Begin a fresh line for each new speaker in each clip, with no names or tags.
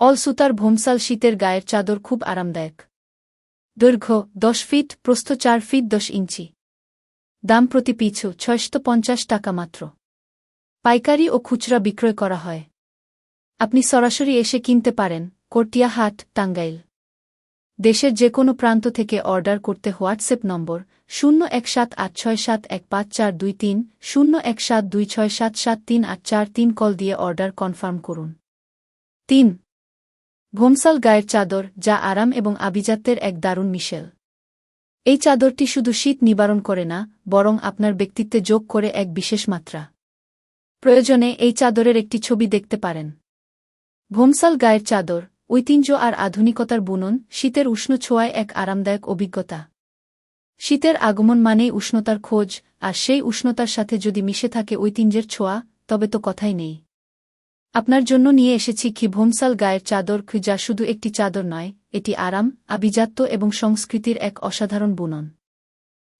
All সুতার ভোমসাল শীতের গায়ের চাদর খুব আরামদায়ক। দৈর্ঘ্য দশ ফিট, প্রস্থ চার ফিট দশ ইঞ্চি। দাম প্রতি পিছু ছয়শত পঞ্চাশ টাকা মাত্র। পাইকারি ও খুচরা বিক্রয় করা হয়। আপনি সরাসরি এসে কিনতে পারেন কর্টিয়াহাট টাঙ্গাইল। দেশের যে কোনো প্রান্ত থেকে অর্ডার করতে হোয়াটসঅ্যাপ নম্বর শূন্য এক সাত আট ছয় সাত এক পাঁচ চার দুই তিন, শূন্য এক সাত দুই ছয় সাত সাত তিন আট চার তিন কল দিয়ে অর্ডার কনফার্ম করুন। তিন ভোমসাল গায়ের চাদর, যা আরাম এবং আভিজাত্যের এক দারুণ মিশেল। এই চাদরটি শুধু শীত নিবারণ করে না, বরং আপনার ব্যক্তিত্বে যোগ করে এক বিশেষ মাত্রা। প্রয়োজনে এই চাদরের একটি ছবি দেখতে পারেন। ভোমসাল গায়ের চাদর, ঐতিহ্য আর আধুনিকতার বুনন, শীতের উষ্ণ ছোঁয়ায় এক আরামদায়ক অভিজ্ঞতা। শীতের আগমন মানেই উষ্ণতার খোঁজ, আর সেই উষ্ণতার সাথে যদি মিশে থাকে ঐতিহ্যের ছোঁয়া, তবে তো কথাই নেই। আপনার জন্য নিয়ে এসেছি কি ভোমসাল গায়ের চাদর যা শুধু একটি চাদর নয়, এটি আরাম, আভিজাত্য এবং সংস্কৃতির এক অসাধারণ বুনন।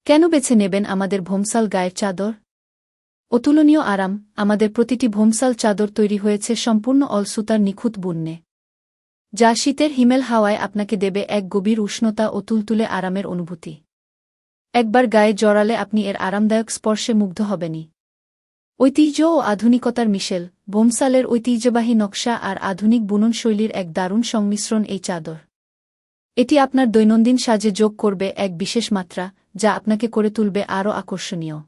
কেন বেছে নেবেন আমাদের ভোমসাল গায়ের চাদর? অতুলনীয় আরাম, আমাদের প্রতিটি ভোমসাল চাদর তৈরি হয়েছে সম্পূর্ণ অলসুতার নিখুঁত বুন্নে। যা শীতের হিমেল হাওয়ায় আপনাকে দেবে এক গভীর উষ্ণতা ও তুলতুলে আরামের অনুভূতি। একবার গায়ে জড়ালে আপনি এর আরামদায়ক স্পর্শে মুগ্ধ হবেনি ঐতিহ্য ও আধুনিকতার মিশেল বোমসালের ঐতিহ্যবাহী নকশা আর আধুনিক বুনন শৈলীর এক দারুণ সংমিশ্রণ এই চাদর। এটি আপনার দৈনন্দিন সাজে যোগ করবে এক বিশেষ মাত্রা, যা আপনাকে করে তুলবে আরও আকর্ষণীয়।